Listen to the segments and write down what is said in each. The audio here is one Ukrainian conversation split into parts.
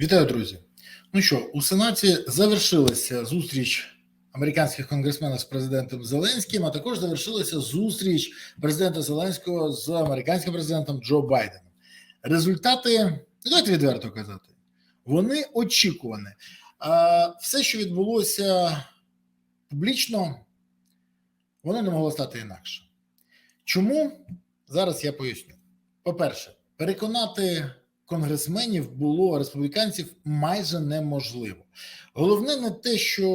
Вітаю, друзі. Ну що, у Сенаті завершилася зустріч американських конгресменів з президентом Зеленським, а також завершилася зустріч президента Зеленського з американським президентом Джо Байденом. Результати, ну, давайте відверто казати, вони очікувані. А все, що відбулося публічно, воно не могло стати інакше. Чому? Зараз я поясню. По-перше, переконати конгресменів було республіканців майже неможливо. Головне не те, що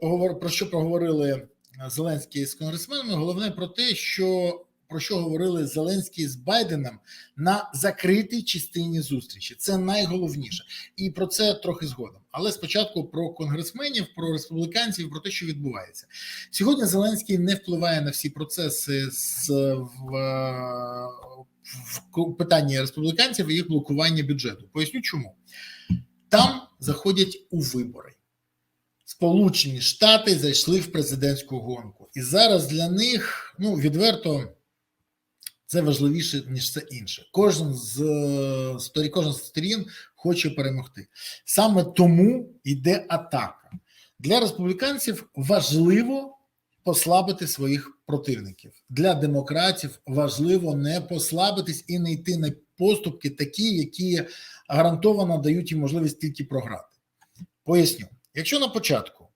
поговор про що проговорили Зеленський з конгресменами, головне про те, що про що говорили Зеленський з Байденом на закритій частині зустрічі. Це найголовніше, і про це трохи згодом. Але спочатку про конгресменів, про республіканців, про те, що відбувається сьогодні. Зеленський не впливає на всі процеси з в, в питанні республіканців і їх блокування бюджету. Поясню, чому там заходять у вибори. Сполучені Штати зайшли в президентську гонку, і зараз для них ну відверто це важливіше ніж все інше. Кожен з сторін, кожен з сторін хоче перемогти. Саме тому йде атака для республіканців. Важливо послабити своїх противників для демократів. Важливо не послабитись і не йти на поступки, такі, які гарантовано дають їм можливість тільки програти. Поясню, якщо на початку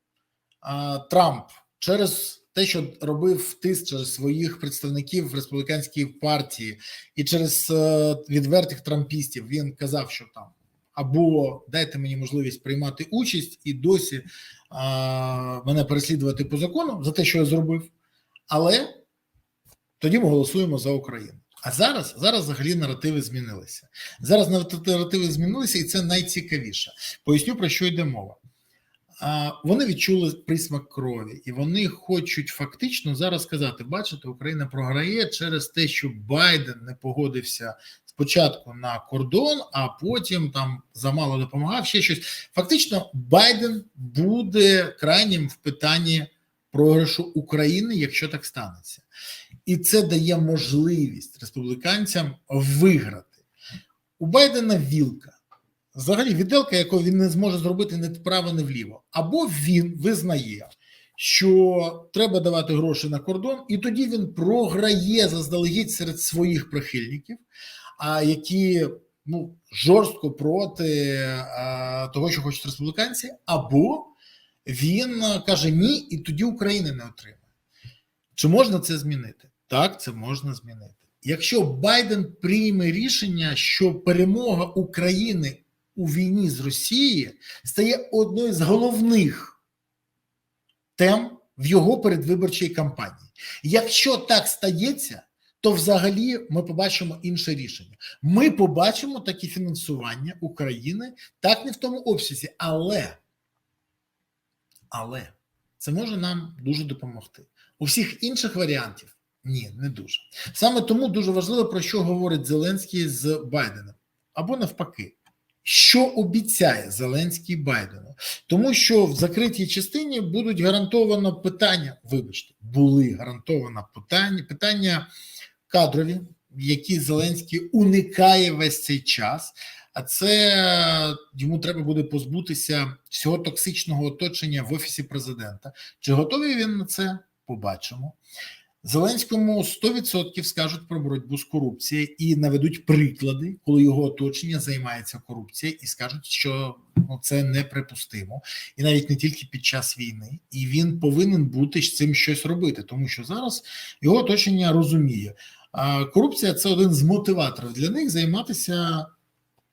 а, Трамп через те, що робив тиск через своїх представників в республіканській партії, і через е, відвертих трампістів він казав, що там або дайте мені можливість приймати участь і досі а, мене переслідувати по закону за те, що я зробив, але тоді ми голосуємо за Україну. А зараз зараз взагалі наративи змінилися. Зараз наративи змінилися, і це найцікавіше. Поясню про що йде мова. Вони відчули присмак крові, і вони хочуть фактично зараз сказати: бачите, Україна програє через те, що Байден не погодився спочатку на кордон, а потім там замало допомагав ще щось. Фактично, Байден буде крайнім в питанні програшу України, якщо так станеться, і це дає можливість республіканцям виграти у Байдена вілка. Взагалі, віделка, яку він не зможе зробити не вправо, не вліво, або він визнає, що треба давати гроші на кордон, і тоді він програє заздалегідь серед своїх прихильників, які ну жорстко проти того, що хочуть республіканці, або він каже ні, і тоді України не отримає. Чи можна це змінити? Так, це можна змінити. Якщо Байден прийме рішення, що перемога України у війні з Росією стає одною з головних тем в його передвиборчій кампанії. Якщо так стається, то взагалі ми побачимо інше рішення. Ми побачимо таке фінансування України так не в тому обсязі, але, але це може нам дуже допомогти. У всіх інших варіантів ні, не дуже. Саме тому дуже важливо про що говорить Зеленський з Байденом або навпаки. Що обіцяє Зеленський Байдену, тому що в закритій частині будуть гарантовано питання. Вибачте, були гарантовано питання питання кадрові, які Зеленський уникає весь цей час. А це йому треба буде позбутися всього токсичного оточення в офісі президента. Чи готовий він на це? Побачимо. Зеленському 100% скажуть про боротьбу з корупцією і наведуть приклади, коли його оточення займається корупцією, і скажуть, що ну це неприпустимо, і навіть не тільки під час війни, і він повинен бути з цим щось робити, тому що зараз його оточення розуміє, корупція це один з мотиваторів для них займатися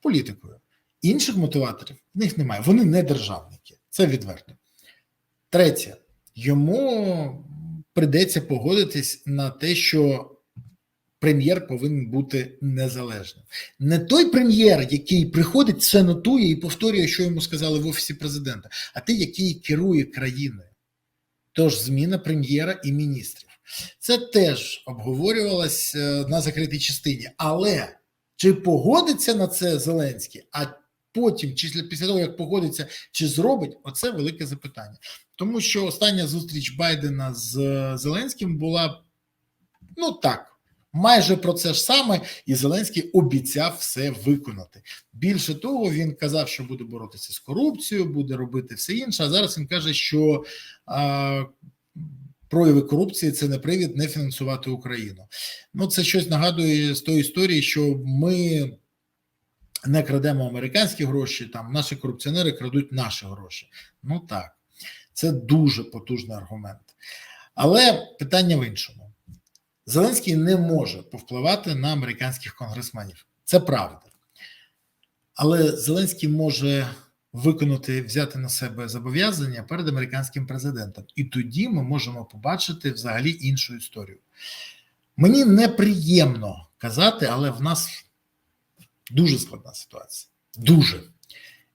політикою. Інших мотиваторів в них немає. Вони не державники. Це відверто. Третє, йому придеться погодитись на те, що прем'єр повинен бути незалежним. Не той прем'єр, який приходить, все нотує і повторює, що йому сказали в офісі президента, а той, який керує країною. Тож зміна прем'єра і міністрів. Це теж обговорювалось на закритій частині. Але чи погодиться на це Зеленський? А потім, чи після того, як погодиться, чи зробить, оце велике запитання. Тому що остання зустріч Байдена з Зеленським була ну так, Майже про це ж саме, і Зеленський обіцяв все виконати. Більше того, він казав, що буде боротися з корупцією, буде робити все інше. А зараз він каже, що а, прояви корупції це не привід не фінансувати Україну. Ну, це щось нагадує з тої історії, що ми не крадемо американські гроші, там наші корупціонери крадуть наші гроші. Ну так, це дуже потужний аргумент. Але питання в іншому: Зеленський не може повпливати на американських конгресменів. Це правда. Але Зеленський може виконати, взяти на себе зобов'язання перед американським президентом. І тоді ми можемо побачити взагалі іншу історію. Мені неприємно казати, але в нас дуже складна ситуація. Дуже.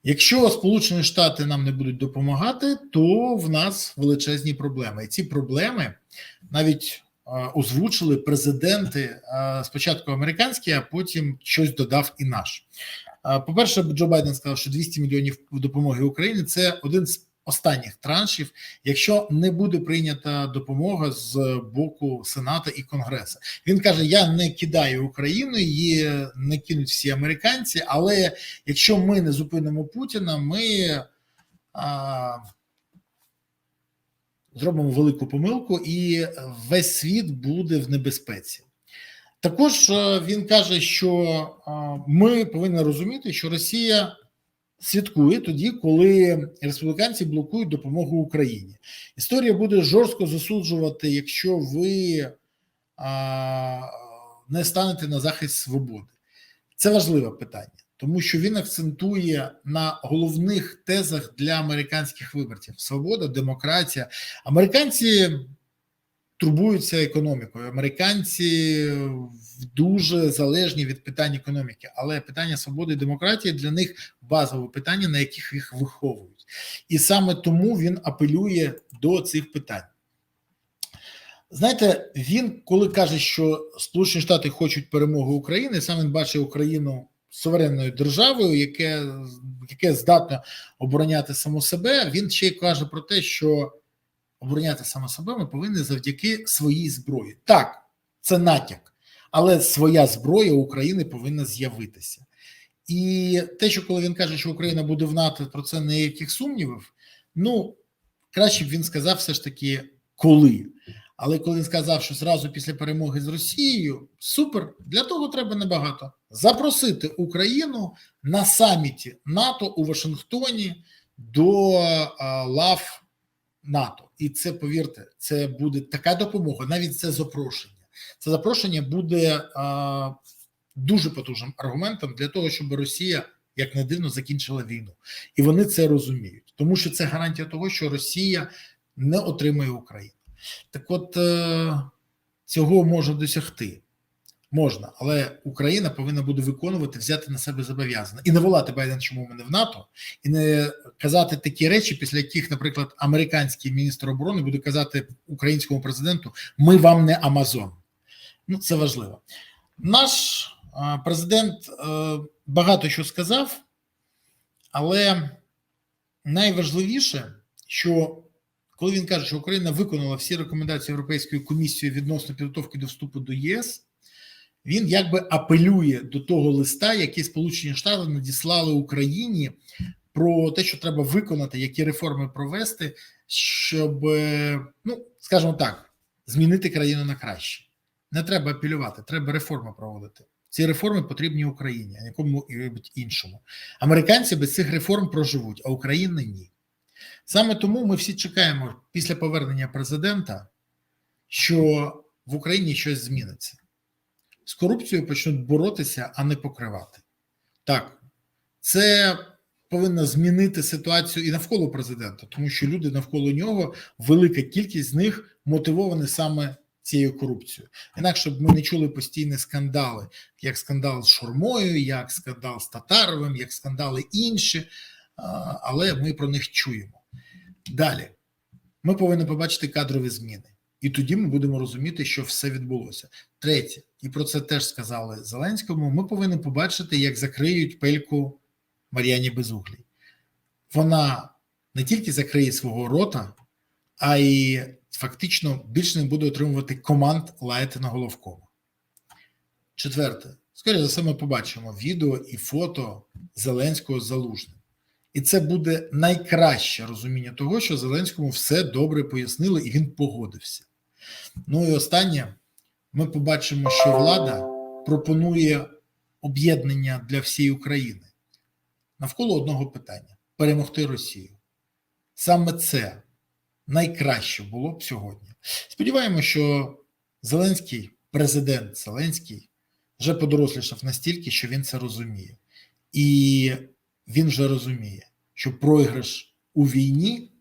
Якщо Сполучені Штати нам не будуть допомагати, то в нас величезні проблеми. І ці проблеми навіть озвучили президенти спочатку американські, а потім щось додав і наш. А, По-перше, Джо Байден сказав, що 200 мільйонів допомоги Україні це один з останніх траншів, якщо не буде прийнята допомога з боку Сената і Конгресу. Він каже: Я не кидаю Україну, її не кинуть всі американці, але якщо ми не зупинимо Путіна, ми а, зробимо велику помилку, і весь світ буде в небезпеці. Також е, він каже, що ми повинні розуміти, що Росія святкує тоді, коли республіканці блокують допомогу Україні. Історія буде жорстко засуджувати, якщо ви не станете на захист свободи. Це важливе питання, тому що він акцентує на головних тезах для американських виборців: свобода, демократія. Американці турбуються економікою. Американці дуже залежні від питань економіки, але питання свободи і демократії для них базове питання, на яких їх виховують, і саме тому він апелює до цих питань. Знаєте, він коли каже, що Сполучені Штати хочуть перемоги України, сам він бачить Україну суверенною державою, яке яке здатне обороняти само себе. Він ще й каже про те, що обороняти саме себе ми повинні завдяки своїй зброї. Так, це натяк, але своя зброя України повинна з'явитися. І те, що коли він каже, що Україна буде в НАТО, про це ніяких сумнівів. Ну краще б він сказав все ж таки коли. Але коли він сказав, що зразу після перемоги з Росією, супер, для того треба небагато запросити Україну на саміті НАТО у Вашингтоні до лав НАТО, і це повірте, це буде така допомога. Навіть це запрошення. Це запрошення буде а, дуже потужним аргументом для того, щоб Росія як не дивно закінчила війну, і вони це розуміють, тому що це гарантія того, що Росія не отримає Україну. Так, от е, цього можна досягти. Можна, але Україна повинна буде виконувати, взяти на себе зобов'язання і не волати Байден, чому ми не в НАТО, і не казати такі речі, після яких, наприклад, американський міністр оборони буде казати українському президенту: Ми вам не Амазон. Ну це важливо. Наш президент е, багато що сказав, але найважливіше, що коли він каже, що Україна виконала всі рекомендації Європейської комісії відносно підготовки до вступу до ЄС він якби апелює до того листа, який Сполучені Штати надіслали Україні про те, що треба виконати, які реформи провести, щоб, ну скажімо так, змінити країну на краще. Не треба апелювати, треба реформи проводити. Ці реформи потрібні Україні, а нікому іншому. Американці без цих реформ проживуть, а Україна ні. Саме тому ми всі чекаємо після повернення президента, що в Україні щось зміниться з корупцією почнуть боротися, а не покривати. Так, це повинно змінити ситуацію і навколо президента, тому що люди навколо нього, велика кількість з них мотивовані саме цією корупцією. Інакше б ми не чули постійні скандали, як скандал з Шурмою, як скандал з Татаровим, як скандали інші, але ми про них чуємо. Далі ми повинні побачити кадрові зміни. І тоді ми будемо розуміти, що все відбулося. Третє, і про це теж сказали Зеленському. Ми повинні побачити, як закриють пельку Мар'яні Безуглій. Вона не тільки закриє свого рота, а й фактично більше не буде отримувати команд лаяти на головкому. Четверте, скоріше за все, ми побачимо відео і фото Зеленського Залужним. І це буде найкраще розуміння того, що Зеленському все добре пояснили, і він погодився. Ну і останнє, ми побачимо, що влада пропонує об'єднання для всієї України навколо одного питання перемогти Росію. Саме це найкраще було б сьогодні. Сподіваємося, що Зеленський, президент Зеленський, вже подорослішав настільки, що він це розуміє. І він вже розуміє, що програш у війні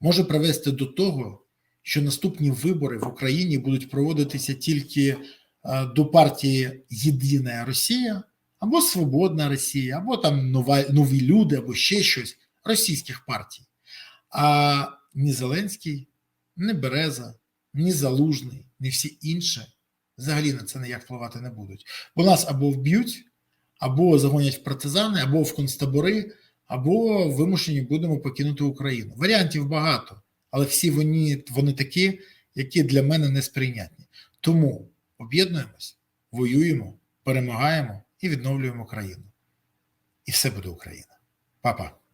може привести до того, що наступні вибори в Україні будуть проводитися тільки до партії Єдина Росія або Свободна Росія, або там нова, нові люди, або ще щось російських партій. А ні Зеленський, ні Береза, ні Залужний, ні всі інші взагалі на це ніяк впливати не будуть. Бо нас або вб'ють, або загонять в партизани, або в концтабори, або вимушені будемо покинути Україну. Варіантів багато, але всі вони, вони такі, які для мене несприйнятні. Тому об'єднуємось, воюємо, перемагаємо і відновлюємо країну. І все буде Україна. Па-па.